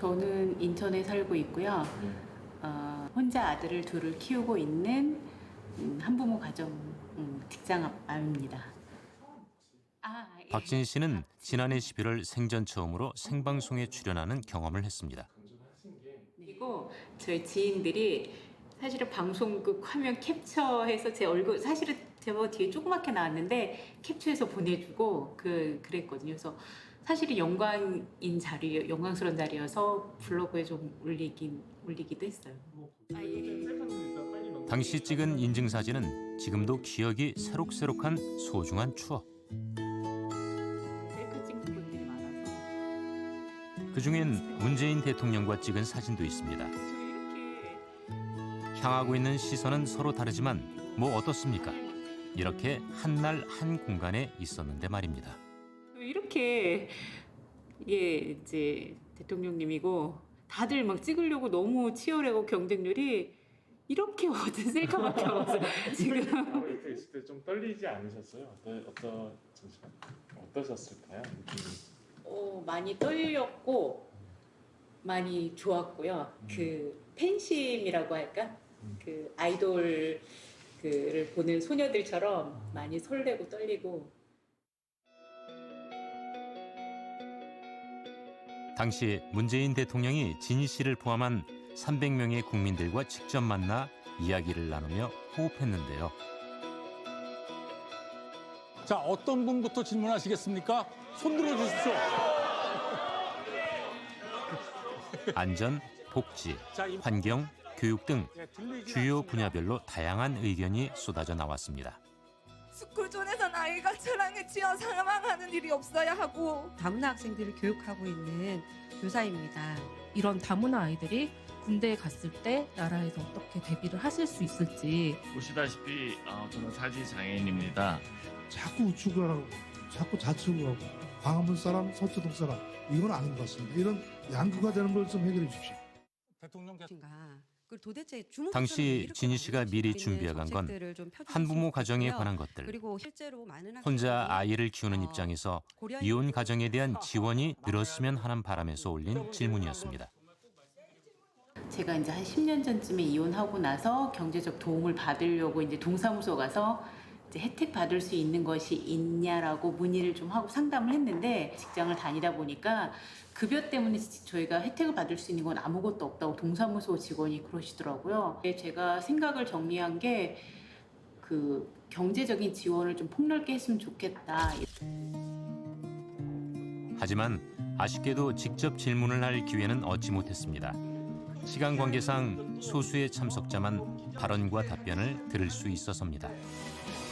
저는 인천에 살고 있고요. 어, 혼자 아들을 둘을 키우고 있는 음, 한부모 가정 음, 직장맘입니다. 아, 예. 박진 씨는 지난해 11월 생전 처음으로 생방송에 출연하는 경험을 했습니다. 그리고 저희 지인들이 사실은 방송국 화면 캡처해서 제 얼굴 사실은 제가 뒤에 조그맣게 나왔는데 캡처해서 보내주고 그 그랬거든요. 그래서 사실은 영광인 자리, 영광스러운 자리여서 블로그에 좀 올리긴 올리기도 했어요. 아, 예. 당시 찍은 인증 사진은 지금도 기억이 새록새록한 소중한 추억. 셀카 찍는 분들이 많아서 그 중엔 문재인 대통령과 찍은 사진도 있습니다. 저 이렇게 향하고 있는 시선은 서로 다르지만 뭐 어떻습니까? 이렇게 한 날 한 공간에 있었는데 말입니다. 이렇게 이게 이제 대통령님이고 다들 막 찍으려고 너무 치열하고 경쟁률이 이렇게 어떤 셀카밖에 없어요 지금. 이렇게 있을 때 좀 떨리지 않으셨어요? 어떠 어떠 잠시만 어떠셨을까요? 느낌이? 어, 많이 떨렸고 많이 좋았고요. 그 팬심이라고 할까? 그 아이돌 그를 보는 소녀들처럼 많이 설레고 떨리고 당시 문재인 대통령이 진희 씨를 포함한 300명의 국민들과 직접 만나 이야기를 나누며 호흡했는데요. 자, 어떤 분부터 질문하시겠습니까? 손 들어 주십시오. 안전, 복지, 환경, 교육 등 예, 들리지 주요. 분야별로 다양한 의견이 쏟아져 나왔습니다. 스쿨존에서 아이가 사랑에 치여 사망하는 일이 없어야 하고 다문화 학생들을 교육하고 있는 교사입니다. 이런 다문화 아이들이 군대에 갔을 때 나라에서 어떻게 대비를 하실 수 있을지 보시다시피 어, 저는 사지 장애인입니다. 자꾸 우측을 하고 자꾸 좌측을 하고 광화문 사람, 서초동 사람 이건 아닌 것 같습니다. 이런 양극화 되는 걸 좀 해결해 주십시오. 대통령께 당시 진희 씨가 미리 준비해간 건 한부모 가정에 관한 것들, 그리고 실제로 많은 혼자 아이를 키우는 어, 입장에서 이혼 가정에 대한 지원이 늘었으면 하는 바람에서 올린 질문이었습니다. 제가 이제 한 10년 전쯤에 이혼하고 나서 경제적 도움을 받으려고 이제 동사무소 가서 혜택 받을 수 있는 것이 있냐라고 문의를 좀 하고 상담을 했는데 직장을 다니다 보니까 급여 때문에 저희가 혜택을 받을 수 있는 건 아무것도 없다고 동사무소 직원이 그러시더라고요. 제가 생각을 정리한 게 그 경제적인 지원을 좀 폭넓게 했으면 좋겠다. 하지만 아쉽게도 직접 질문을 할 기회는 얻지 못했습니다. 시간 관계상 소수의 참석자만 발언과 답변을 들을 수 있어서입니다.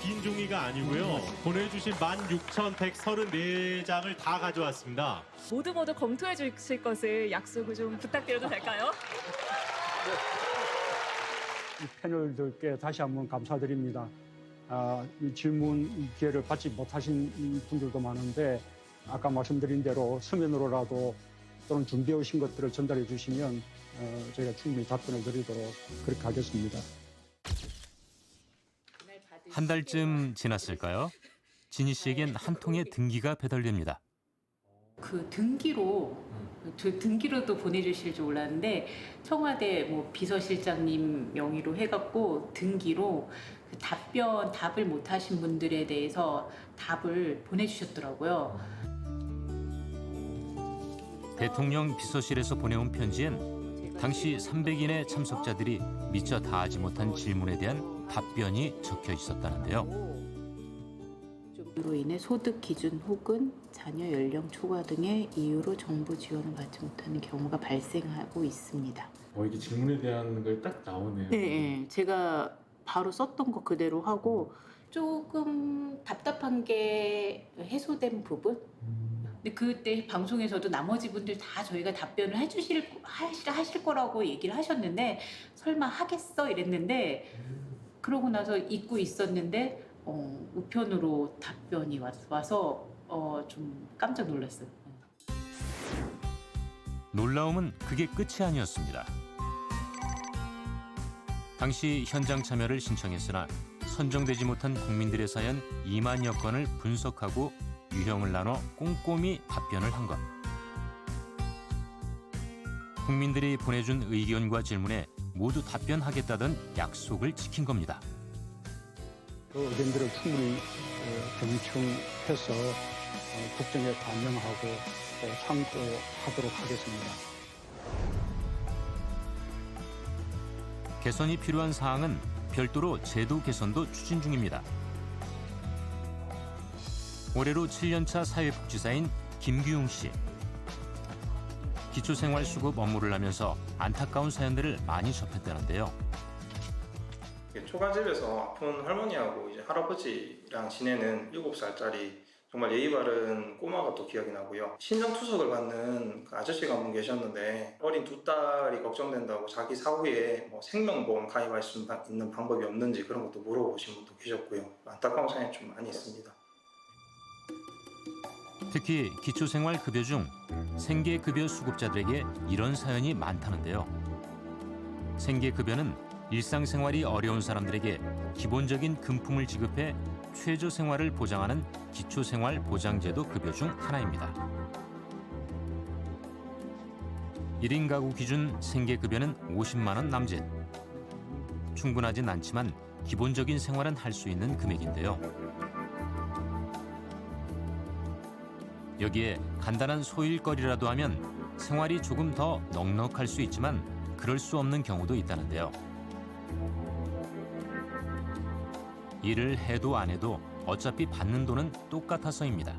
긴 종이가 아니고요. 보내주신 16,134장을 다 가져왔습니다. 모두 모두 검토해 주실 것을 약속을 좀 부탁드려도 될까요? 이 패널들께 다시 한번 감사드립니다. 아, 이 질문 기회를 받지 못하신 분들도 많은데 아까 말씀드린 대로 서면으로라도 또는 준비해 오신 것들을 전달해 주시면 어, 저희가 충분히 답변을 드리도록 그렇게 하겠습니다. 한 달쯤 지났을까요? 진희 씨에겐 한 통의 등기가 배달됩니다. 그 등기로 저 등기로도 보내주실 줄 몰랐는데 청와대 뭐 비서실장님 명의로 해갖고 등기로 그 답변 답을 못하신 분들에 대해서 답을 보내주셨더라고요. 대통령 비서실에서 보내온 편지엔 당시 300인의 참석자들이 미처 다하지 못한 질문에 대한 답변이 적혀 있었다는데요. 으로 인해 소득 기준 혹은 자녀 연령 초과 등의 이유로 정부 지원을 받지 못하는 경우가 발생하고 있습니다. 어 이게 질문에 대한 걸 딱 나오네요. 네, 네, 제가 바로 썼던 거 그대로 하고 조금 답답한 게 해소된 부분. 근데 그때 방송에서도 나머지 분들 다 저희가 답변을 해주실 하실, 하실 거라고 얘기를 하셨는데 설마 하겠어 이랬는데 그러고 나서 잊고 있었는데 어, 우편으로 답변이 왔- 와서 어, 좀 깜짝 놀랐어요. 놀라움은 그게 끝이 아니었습니다. 당시 현장 참여를 신청했으나 선정되지 못한 국민들의 사연 2만여 건을 분석하고 유형을 나눠 꼼꼼히 답변을 한 것. 국민들이 보내준 의견과 질문에 모두 답변하겠다던 약속을 지킨 겁니다. 그 의견들을 충분히 어, 경청해서 어, 국정에 반영하고 또 참고하도록 하겠습니다. 개선이 필요한 사항은 별도로 제도 개선도 추진 중입니다. 올해로 7년차 사회복지사인 김규용 씨. 기초생활수급 업무를 하면서 안타까운 사연들을 많이 접했다는데요. 초가집에서 아픈 할머니하고 이제 할아버지랑 지내는 7살짜리 정말 예의 바른 꼬마가 또 기억이 나고요. 신장 투석을 받는 그 아저씨가 한 분 계셨는데 어린 두 딸이 걱정된다고 자기 사후에 뭐 생명보험 가입할 수 있는 방법이 없는지 그런 것도 물어보신 분도 계셨고요. 안타까운 사연이 좀 많이 있습니다. 특히 기초생활급여 중 생계급여 수급자들에게 이런 사연이 많다는데요. 생계급여는 일상생활이 어려운 사람들에게 기본적인 금품을 지급해 최저 생활을 보장하는 기초생활 보장제도 급여 중 하나입니다. 1인 가구 기준 생계급여는 50만 원 남짓. 충분하진 않지만 기본적인 생활은 할 수 있는 금액인데요. 여기에 간단한 소일거리라도 하면 생활이 조금 더 넉넉할 수 있지만 그럴 수 없는 경우도 있다는데요. 일을 해도 안 해도 어차피 받는 돈은 똑같아서입니다.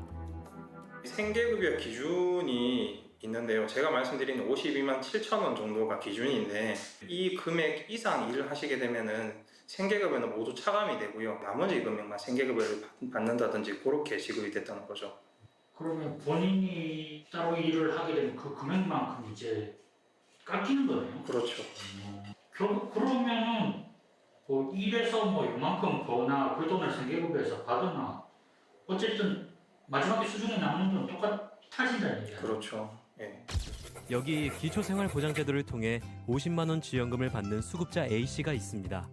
생계급여 기준이 있는데요. 제가 말씀드린 52만 7천 원 정도가 기준인데 이 금액 이상 일을 하시게 되면은 생계급여는 모두 차감이 되고요. 나머지 금액만 생계급여를 받- 받는다든지 그렇게 지급이 됐다는 거죠. 그러면 본인이 따로 일을 하게 되면 그 금액만큼 이제 깎이는 거네요. 그렇죠. 그, 그러면은 뭐 일해서 뭐 이만큼 버나 그 돈을 생계급여에서 받으나 어쨌든 마지막에 수중에 남는 돈 똑같아진다는 얘기야. 그렇죠. 예. 여기 기초생활보장제도를 통해 50만 원 지원금을 받는 수급자 A 씨가 있습니다.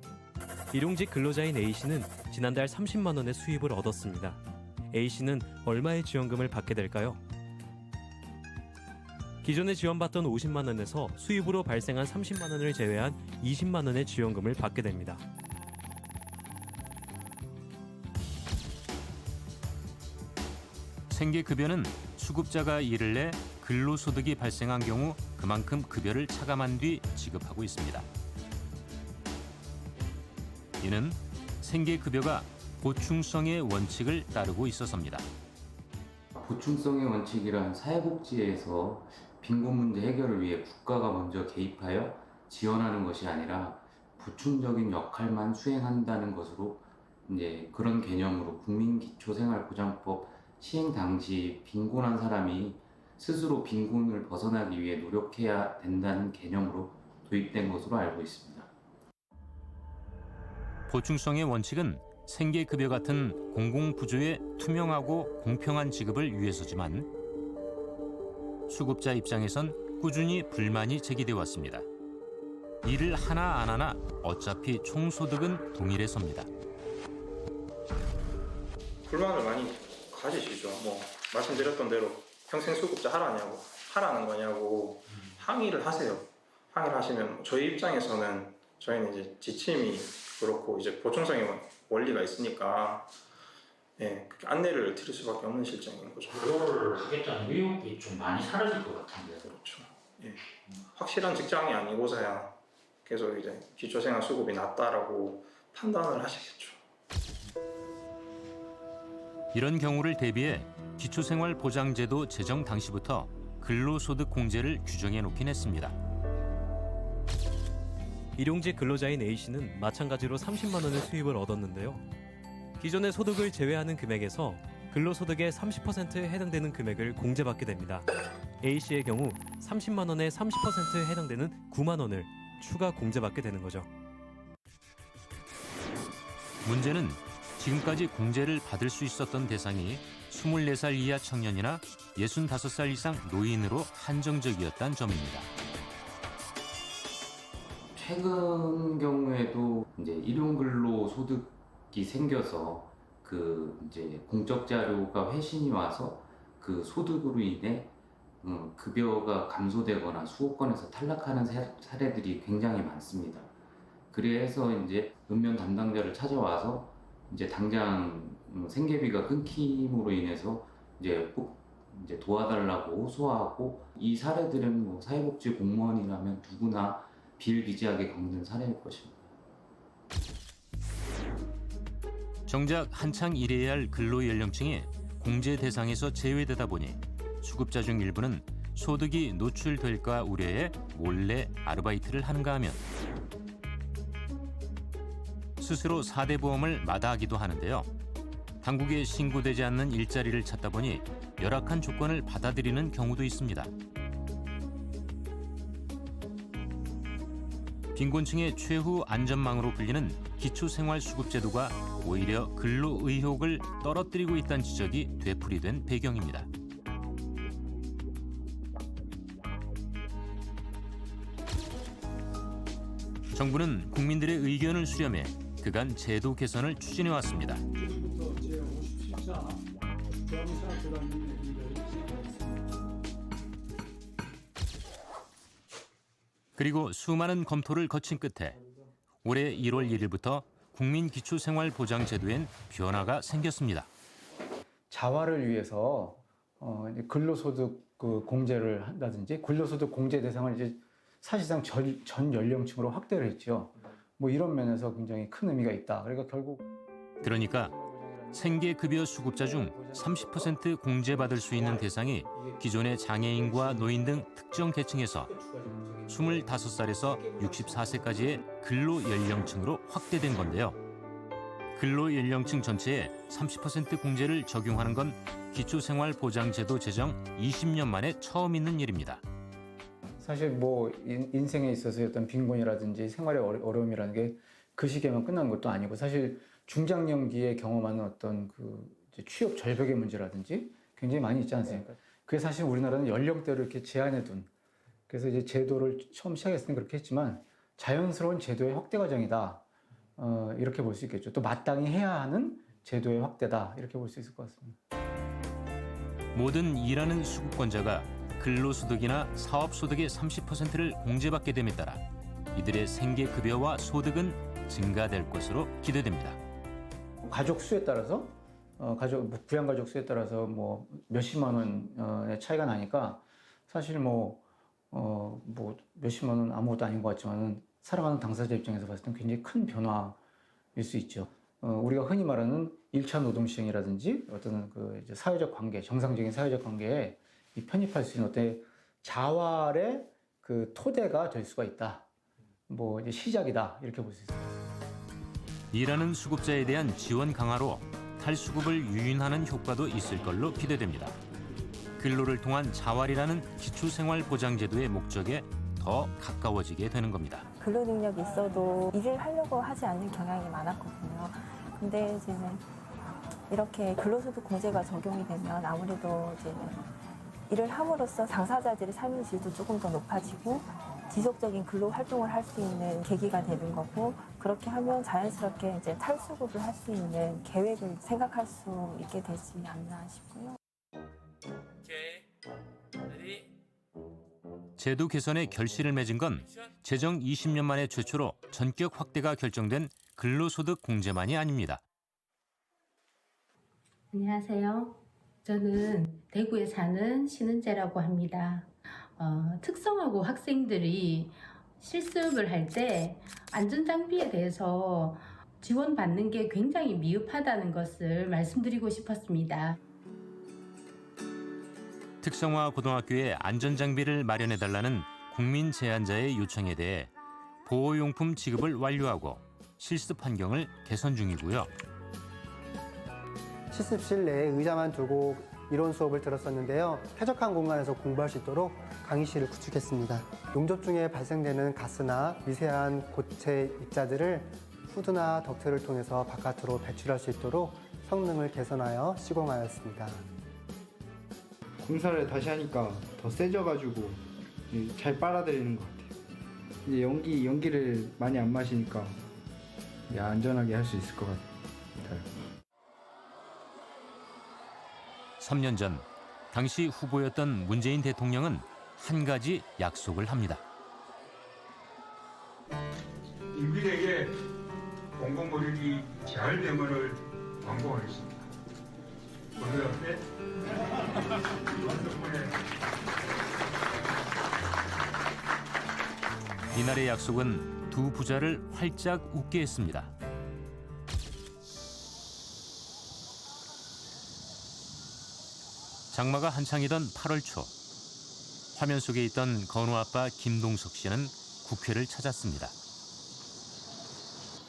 일용직 근로자인 A 씨는 지난달 30만 원의 수입을 얻었습니다. A 씨는 얼마의 지원금을 받게 될까요? 기존에 지원받던 50만 원에서 수입으로 발생한 30만 원을 제외한 20만 원의 지원금을 받게 됩니다. 생계급여는 수급자가 일을 내 근로소득이 발생한 경우 그만큼 급여를 차감한 뒤 지급하고 있습니다. 이는 생계급여가 보충성의 원칙을 따르고 있어서입니다. 보충성의 원칙이란 사회복지에서 빈곤 문제 해결을 위해 국가가 먼저 개입하여 지원하는 것이 아니라 보충적인 역할만 수행한다는 것으로 이제 그런 개념으로 국민기초생활보장법 시행 당시 빈곤한 사람이 스스로 빈곤을 벗어나기 위해 노력해야 된다는 개념으로 도입된 것으로 알고 있습니다. 보충성의 원칙은 생계급여 같은 공공부조의 투명하고 공평한 지급을 위해서지만 수급자 입장에선 꾸준히 불만이 제기돼 왔습니다. 일을 하나 안 하나 어차피 총소득은 동일해서입니다. 불만을 많이 가지시죠. 뭐 말씀드렸던 대로 평생 수급자 하라냐고 하라는 거냐고 항의를 하세요. 항의를 하시면 저희 입장에서는 저희는 이제 지침이 그렇고 이제 보충성의 원리가 있으니까 예, 그렇게 안내를 드릴 수밖에 없는 실정인 거죠. 그거를 하겠다는 의욕이 좀 많이 사라질 것 같은데. 그렇죠. 예. 확실한 직장이 아니고서야 계속 이제 기초생활 수급이 낮다라고 판단을 하시겠죠. 이런 경우를 대비해 기초생활 보장제도 제정 당시부터 근로소득 공제를 규정해 놓긴 했습니다. 일용직 근로자인 A 씨는 마찬가지로 30만 원의 수입을 얻었는데요. 기존의 소득을 제외하는 금액에서 근로소득의 30%에 해당되는 금액을 공제받게 됩니다. A 씨의 경우 30만 원의 30%에 해당되는 9만 원을 추가 공제받게 되는 거죠. 문제는 지금까지 공제를 받을 수 있었던 대상이 24살 이하 청년이나 65살 이상 노인으로 한정적이었다는 점입니다. 최근 경우에도 이제 일용근로 소득이 생겨서 그 이제 공적 자료가 회신이 와서 그 소득으로 인해 어, 급여가 감소되거나 수급권에서 탈락하는 사- 사례들이 굉장히 많습니다. 그래서 이제 읍면 담당자를 찾아와서 이제 당장 음, 생계비가 끊김으로 인해서 이제 꼭 이제 도와달라고 호소하고 이 사례들은 뭐 사회복지 공무원이라면 누구나 비일비재하게 겪는 사례일 것입니다. 정작 한창 일해야 할 근로 연령층이 공제 대상에서 제외되다 보니 수급자 중 일부는 소득이 노출될까 우려해 몰래 아르바이트를 하는가 하면 스스로 사대 보험을 마다하기도 하는데요. 당국에 신고되지 않는 일자리를 찾다 보니 열악한 조건을 받아들이는 경우도 있습니다. 빈곤층의 최후 안전망으로 불리는 기초생활수급제도가 오히려 근로 의욕을 떨어뜨리고 있다는 지적이 되풀이된 배경입니다. 정부는 국민들의 의견을 수렴해 그간 제도 개선을 추진해 왔습니다. 그리고 수많은 검토를 거친 끝에 올해 1월 1일부터 국민기초생활보장제도엔 변화가 생겼습니다. 자활을 위해서 어, 근로소득 그 공제를 한다든지 근로소득 공제 대상을 이제 사실상 전, 전 연령층으로 확대를 했죠. 뭐 이런 면에서 굉장히 큰 의미가 있다. 그러니까 결국 그러니까 생계급여 수급자 중 30% 공제받을 수 있는 대상이 기존의 장애인과 노인 등 특정 계층에서 25살에서 64세까지의 근로 연령층으로 확대된 건데요. 근로 연령층 전체에 30% 공제를 적용하는 건 기초생활보장제도 제정 20년 만에 처음 있는 일입니다. 사실 뭐 인- 인생에 있어서 어떤 빈곤이라든지 생활의 어려- 어려움이라는 게 그 시기에만 끝난 것도 아니고 사실 중장년기에 경험하는 어떤 그 이제 취업 절벽의 문제라든지 굉장히 많이 있지 않습니까? 그게 사실 우리나라는 연령대를 이렇게 제한해 둔 그래서 이제 제도를 처음 시작했을 때 그렇게 했지만 자연스러운 제도의 확대 과정이다. 어, 이렇게 볼 수 있겠죠. 또 마땅히 해야 하는 제도의 확대다. 이렇게 볼 수 있을 것 같습니다. 모든 일하는 수급권자가 근로소득이나 사업소득의 30%를 공제받게 됨에 따라 이들의 생계급여와 소득은 증가될 것으로 기대됩니다. 가족 수에 따라서 어, 가족 뭐 부양 가족 수에 따라서 뭐 몇십만 원의 차이가 나니까 사실 뭐 어, 뭐 몇십만 원 아무것도 아닌 것 같지만은 살아가는 당사자 입장에서 봤을 때 굉장히 큰 변화일 수 있죠. 어, 우리가 흔히 말하는 일차 노동 시행이라든지 어떤 그 이제 사회적 관계, 정상적인 사회적 관계에 이 편입할 수 있는 어떤 자활의 그 토대가 될 수가 있다. 뭐 이제 시작이다 이렇게 볼 수 있습니다. 일하는 수급자에 대한 지원 강화로 탈수급을 유인하는 효과도 있을 걸로 기대됩니다. 근로를 통한 자활이라는 기초생활보장제도의 목적에 더 가까워지게 되는 겁니다. 근로 능력이 있어도 일을 하려고 하지 않는 경향이 많았거든요. 근데 이제 이렇게 근로소득 공제가 적용이 되면 아무래도 이제 일을 함으로써 당사자들의 삶의 질도 조금 더 높아지고 지속적인 근로 활동을 할 수 있는 계기가 되는 거고 그렇게 하면 자연스럽게 이제 탈수급을 할 수 있는 계획을 생각할 수 있게 되지 않나 싶고요. 제도 개선에 결실을 맺은 건 제정 20년 만에 최초로 전격 확대가 결정된 근로소득 공제만이 아닙니다. 안녕하세요. 저는 대구에 사는 신은재라고 합니다. 어, 특성화고 학생들이 실습을 할 때 안전장비에 대해서 지원받는 게 굉장히 미흡하다는 것을 말씀드리고 싶었습니다. 특성화 고등학교에 안전장비를 마련해달라는 국민 제안자의 요청에 대해 보호용품 지급을 완료하고 실습 환경을 개선 중이고요. 실습실 내에 의자만 두고 이론 수업을 들었었는데요. 쾌적한 공간에서 공부할 수 있도록 강의실을 구축했습니다. 용접 중에 발생되는 가스나 미세한 고체 입자들을 후드나 덕트를 통해서 바깥으로 배출할 수 있도록 성능을 개선하여 시공하였습니다. 공사를 다시 하니까 더 세져가지고 잘 빨아들이는 것 같아요. 이제 연기 연기를 많이 안 마시니까 이제 안전하게 할 수 있을 것 같아요. 3년 전 당시 후보였던 문재인 대통령은 한 가지 약속을 합니다. 인민에게 공공거리기 재활병원을 완공하겠습니다. 이날의 약속은 두 부자를 활짝 웃게 했습니다. 장마가 한창이던 8월 초 화면 속에 있던 건우 아빠 김동석 씨는 국회를 찾았습니다.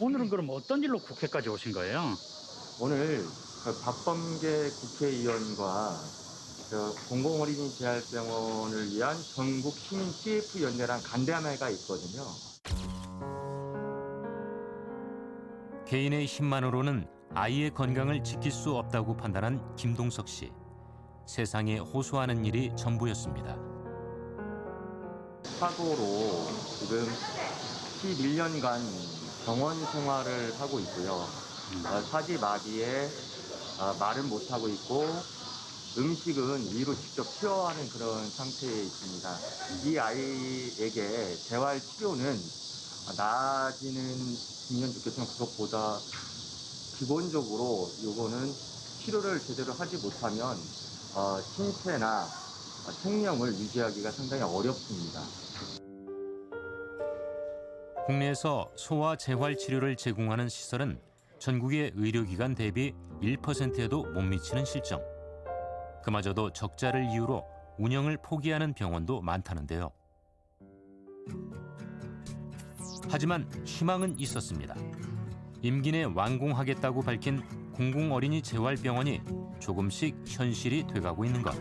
오늘은 그럼 어떤 일로 국회까지 오신 거예요? 오늘 그 박범계 국회의원과 그 공공어린이 재활병원을 위한 전국 시민 CF 연대랑 간담회가 있거든요. 개인의 힘만으로는 아이의 건강을 지킬 수 없다고 판단한 김동석 씨. 세상에 호소하는 일이 전부였습니다. 사고로 지금 11년간 병원 생활을 하고 있고요. 어, 사지 마비에 어, 말은 못하고 있고 음식은 위로 직접 투여하는 그런 상태에 있습니다. 이 아이에게 재활 치료는 나아지는 국면 좋겠지만 그것보다 기본적으로 요거는 치료를 제대로 하지 못하면 어, 신체나 어, 생명을 유지하기가 상당히 어렵습니다. 국내에서 소아 재활 치료를 제공하는 시설은 전국의 의료기관 대비 1%에도 못 미치는 실정. 그마저도 적자를 이유로 운영을 포기하는 병원도 많다는데요. 하지만 희망은 있었습니다. 임기 내 완공하겠다고 밝힌 공공어린이 재활병원이 조금씩 현실이 돼가고 있는 것.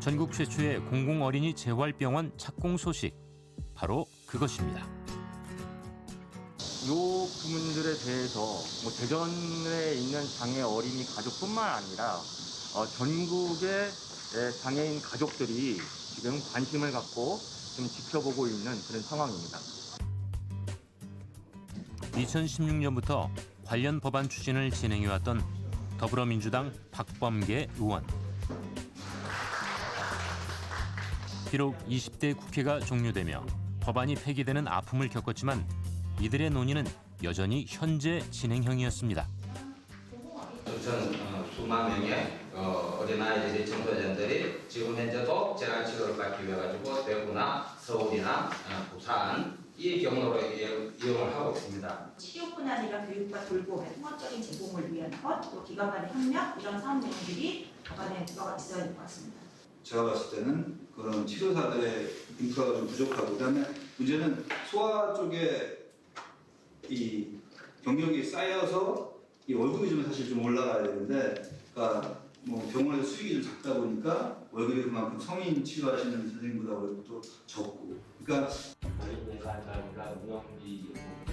전국 최초의 공공어린이 재활병원 착공 소식. 바로 그것입니다. 요 부분들에 대해서 뭐 대전에 있는 장애 어린이 가족뿐만 아니라 어, 전국의 예, 장애인 가족들이 지금 관심을 갖고 좀 지켜보고 있는 그런 상황입니다. 2016년부터 관련 법안 추진을 진행해왔던 더불어민주당 박범계 의원. 비록 20대 국회가 종료되며 법안이 폐기되는 아픔을 겪었지만 이들의 논의는 여전히 현재 진행형이었습니다. 우선 어, 수만 명의 어, 어린아이들이 청소년들이 지금 현재도 재활치료를 받기 위해 가지고 대구나 서울이나 어, 부산 이 경로로 이용- 이용을 하고 있습니다. 치료뿐 아니라 교육과 돌봄의 통합적인 제공을 위한 것, 또 기관 간의 협력 이런 사업 내용들이 법안에 들어가 있어야 될 것 같습니다. 제가 봤을 때는 그런 치료사들의 인프라가 좀 부족하고 그다음에 문제는 소아 쪽에 이 경력이 쌓여서 이 월급이 좀 사실 좀 올라가야 되는데 그러니까 뭐 병원에서 수익이 좀 작다 보니까 월급이 그만큼 성인 치료하시는 선생님보다 월급도 적고 그러니까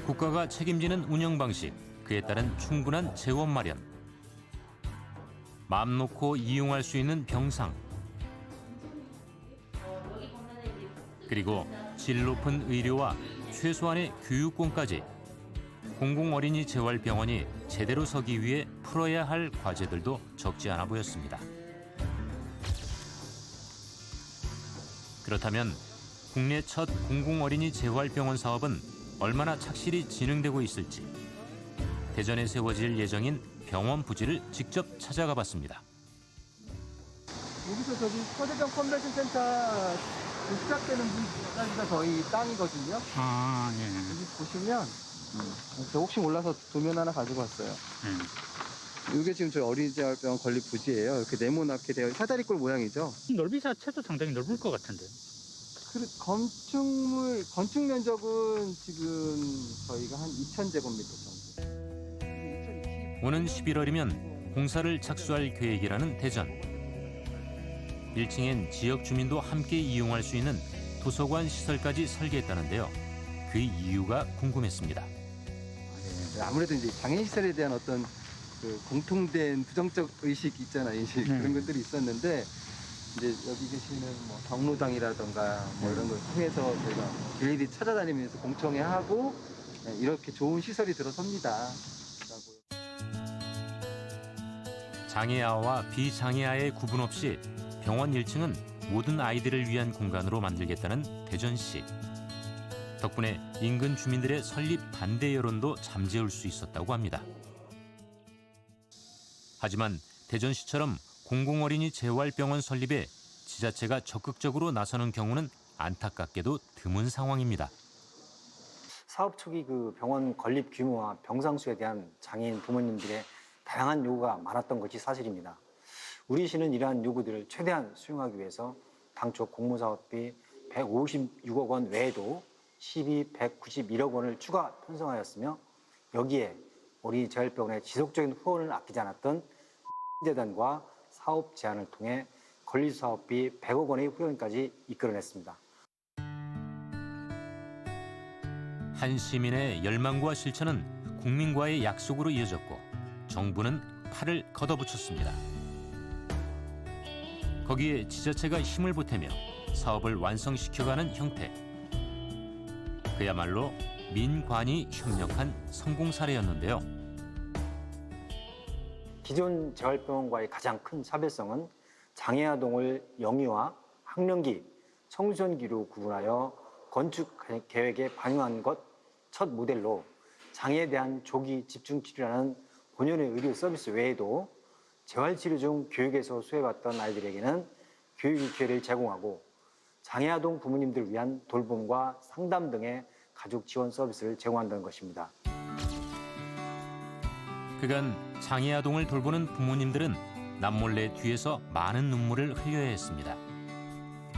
국가가 책임지는 운영 방식, 그에 따른 충분한 재원 마련. 마음 놓고 이용할 수 있는 병상. 그리고 질 높은 의료와 최소한의 교육권까지 공공 어린이 재활병원이 제대로 서기 위해 풀어야 할 과제들도 적지 않아 보였습니다. 그렇다면 국내 첫 공공 어린이 재활병원 사업은 얼마나 착실히 진행되고 있을지 대전에 세워질 예정인 병원 부지를 직접 찾아가 봤습니다. 여기서 저기 서대병 컨벤션 센터 시작되는 부분까지가 저희 땅이거든요. 아, 예. 여기 보시면 저 혹시 몰라서 도면 하나 가지고 왔어요. 이게 지금 저희 어린이재활병원 건립 부지예요. 이렇게 네모나게 되어 사다리꼴 모양이죠. 넓이 자체도 상당히 넓을 것 같은데. 그 건축물 건축 면적은 지금 저희가 한 2,000제곱미터 정도. 오는 11월이면 공사를 착수할 계획이라는 대전. 1층엔 지역 주민도 함께 이용할 수 있는 도서관 시설까지 설계했다는데요. 그 이유가 궁금했습니다. 네, 아무래도 이제 장애인 시설에 대한 어떤 그 공통된 부정적 의식 있잖아 인식 네. 그런 것들이 있었는데 이제 여기 계시는 뭐 경로당이라던가 뭐 이런 걸 통해서 저희가 일일이 찾아다니면서 공청회 하고 네, 이렇게 좋은 시설이 들어섭니다. 장애아와 비장애아의 구분 없이 병원 1층은 모든 아이들을 위한 공간으로 만들겠다는 대전시. 덕분에 인근 주민들의 설립 반대 여론도 잠재울 수 있었다고 합니다. 하지만 대전시처럼 공공어린이 재활병원 설립에 지자체가 적극적으로 나서는 경우는 안타깝게도 드문 상황입니다. 사업 초기 그 병원 건립 규모와 병상 수에 대한 장애인 부모님들의 다양한 요구가 많았던 것이 사실입니다. 우리 시는 이러한 요구들을 최대한 수용하기 위해서 당초 공모사업비 156억 원 외에도 시비 191억 원을 추가 편성하였으며 여기에 우리 재활병원의 지속적인 후원을 아끼지 않았던 재단과 사업 제안을 통해 건립사업비 100억 원의 후원까지 이끌어냈습니다. 한 시민의 열망과 실천은 국민과의 약속으로 이어졌고 정부는 팔을 걷어붙였습니다. 거기에 지자체가 힘을 보태며 사업을 완성시켜가는 형태. 그야말로 민관이 협력한 성공 사례였는데요. 기존 재활병원과의 가장 큰 차별성은 장애아동을 영유아, 학령기, 청소년기로 구분하여 건축 계획에 반영한 것 첫 모델로 장애에 대한 조기 집중 치료라는 본연의 의료 서비스 외에도 재활치료 중 교육에서 수혜받던 아이들에게는 교육 기회를 제공하고 장애아동 부모님들을 위한 돌봄과 상담 등의 가족 지원 서비스를 제공한다는 것입니다. 그간 장애 아동을 돌보는 부모님들은 남몰래 뒤에서 많은 눈물을 흘려야 했습니다.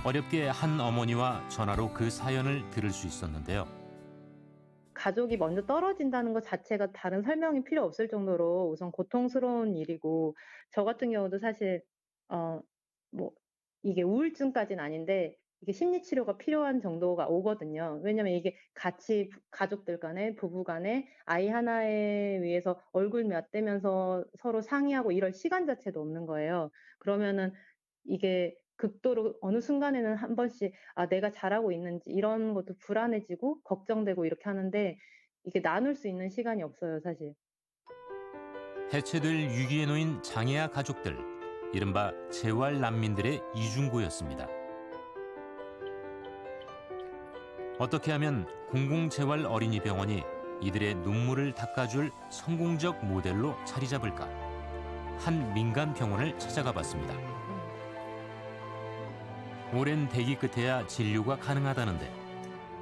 어렵게 한 어머니와 전화로 그 사연을 들을 수 있었는데요. 가족이 먼저 떨어진다는 것 자체가 다른 설명이 필요 없을 정도로 우선 고통스러운 일이고 저 같은 경우도 사실 어 뭐 이게 우울증까지는 아닌데 이게 심리 치료가 필요한 정도가 오거든요. 왜냐면 이게 같이 부- 가족들 간에 부부 간에 아이 하나에 위해서 얼굴 맞대면서 서로 상의하고 이럴 시간 자체도 없는 거예요. 그러면은 이게 극도로 어느 순간에는 한 번씩 아 내가 잘하고 있는지 이런 것도 불안해지고 걱정되고 이렇게 하는데 이게 나눌 수 있는 시간이 없어요, 사실. 해체될 위기에 놓인 장애아 가족들, 이른바 재활 난민들의 이중구였습니다. 어떻게 하면 공공재활 어린이 병원이 이들의 눈물을 닦아줄 성공적 모델로 자리 잡을까? 한 민간 병원을 찾아가 봤습니다. 오랜 대기 끝에야 진료가 가능하다는데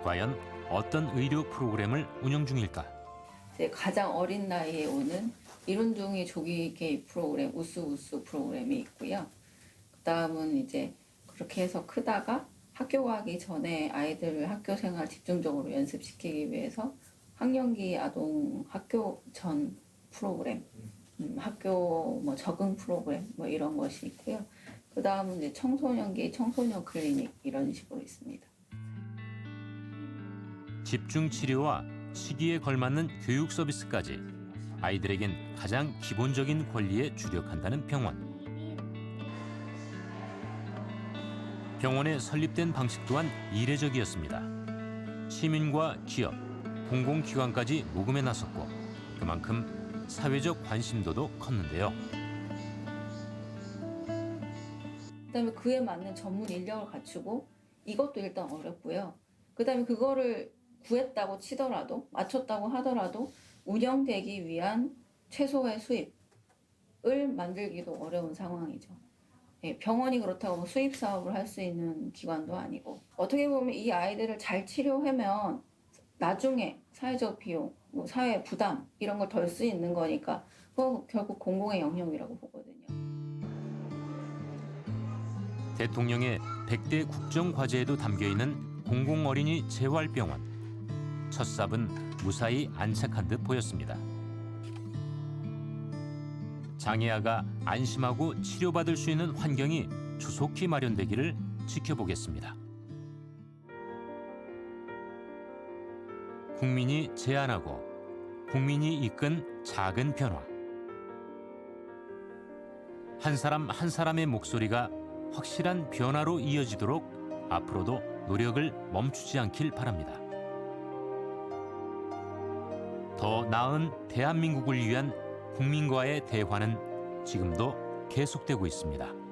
과연 어떤 의료 프로그램을 운영 중일까? 가장 어린 나이에 오는 이룬둥이 조기 개입 프로그램 우수우수 프로그램이 있고요. 그다음은 이제 그렇게 해서 크다가 학교 가기 전에 아이들을 학교 생활 집중적으로 연습시키기 위해서 학령기 아동 학교 전 프로그램, 음, 학교 뭐 적응 프로그램 뭐 이런 것이 있고요. 그 다음은 이제 청소년기 청소년 클리닉 이런 식으로 있습니다. 집중 치료와 시기에 걸맞는 교육 서비스까지 아이들에겐 가장 기본적인 권리에 주력한다는 병원. 병원의 설립된 방식 또한 이례적이었습니다. 시민과 기업, 공공기관까지 모금에 나섰고 그만큼 사회적 관심도도 컸는데요. 그다음에 그에 맞는 전문 인력을 갖추고 이것도 일단 어렵고요. 그다음에 그거를 구했다고 치더라도 맞췄다고 하더라도 운영되기 위한 최소의 수입을 만들기도 어려운 상황이죠. 예, 병원이 그렇다고 뭐 수입 사업을 할 수 있는 기관도 아니고 어떻게 보면 이 아이들을 잘 치료하면 나중에 사회적 비용, 뭐 사회 부담 이런 걸 덜 수 있는 거니까 그거 결국 공공의 영역이라고 보거든요. 대통령의 100대 국정과제에도 담겨있는 공공어린이 재활병원. 첫 삽은 무사히 안착한 듯 보였습니다. 장애아가 안심하고 치료받을 수 있는 환경이 조속히 마련되기를 지켜보겠습니다. 국민이 제안하고 국민이 이끈 작은 변화. 한 사람 한 사람의 목소리가 확실한 변화로 이어지도록 앞으로도 노력을 멈추지 않길 바랍니다. 더 나은 대한민국을 위한 국민과의 대화는 지금도 계속되고 있습니다.